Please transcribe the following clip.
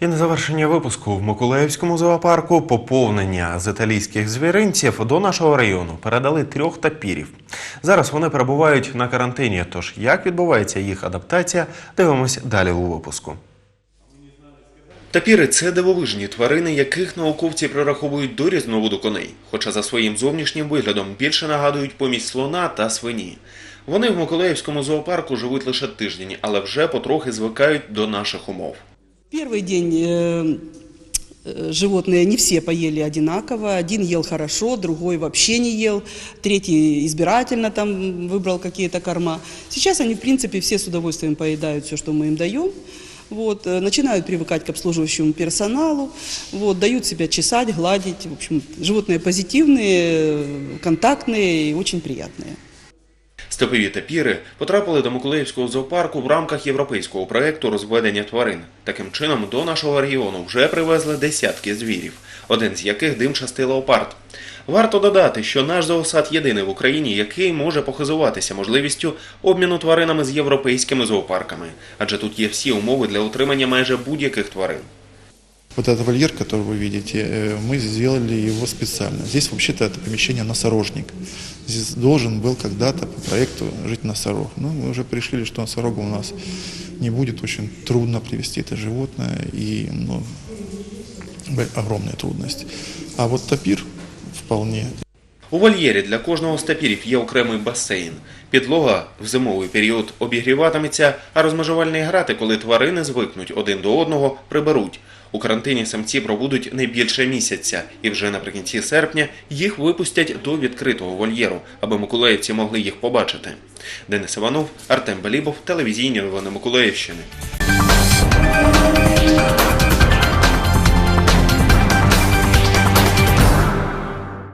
І на завершення випуску в Миколаївському зоопарку поповнення з італійських звіринців до нашого району передали трьох тапірів. Зараз вони перебувають на карантині. Тож як відбувається їх адаптація, дивимось далі у випуску. Тапіри це дивовижні тварини, яких науковці прираховують до різновиду коней, хоча за своїм зовнішнім виглядом більше нагадують помість слона та свині. Вони в Миколаївському зоопарку живуть лише тиждень, але вже потрохи звикають до наших умов. Первый день э, э, животные не все поели одинаково. Один ел хорошо, другой вообще не ел, третий избирательно там выбрал какие-то корма. Сейчас они, в принципе, все с удовольствием поедают все, что мы им даем. Вот, э, начинают привыкать к обслуживающему персоналу, вот, дают себя чесать, гладить. В общем, животные позитивные, э, контактные и очень приятные. Степові тапіри потрапили до Миколаївського зоопарку в рамках європейського проекту розведення тварин. Таким чином, до нашого регіону вже привезли десятки звірів, один з яких димчастий леопард. Варто додати, що наш зоосад єдиний в Україні, який може похизуватися можливістю обміну тваринами з європейськими зоопарками, адже тут є всі умови для утримання майже будь-яких тварин. Вот этот вольер, который вы видите, э, мы сделали его специально. Здесь вообще-то это помещение носорожник. Здесь должен был когда-то по проекту жить носорог. Но мы уже пришли, что носорога у нас не будет. Очень трудно привести это животное и ну, б- огромные трудности. А вот тапир вполне У вольєрі для кожного з тапірів є окремий басейн. Підлога в зимовий період обігріватиметься, а розмежувальні грати, коли тварини звикнуть один до одного, приберуть. У карантині самці пробудуть не більше місяця, і вже наприкінці серпня їх випустять до відкритого вольєру, аби миколаївці могли їх побачити. Денис Іванов, Артем Балібов, телевізійні новини Миколаївщини.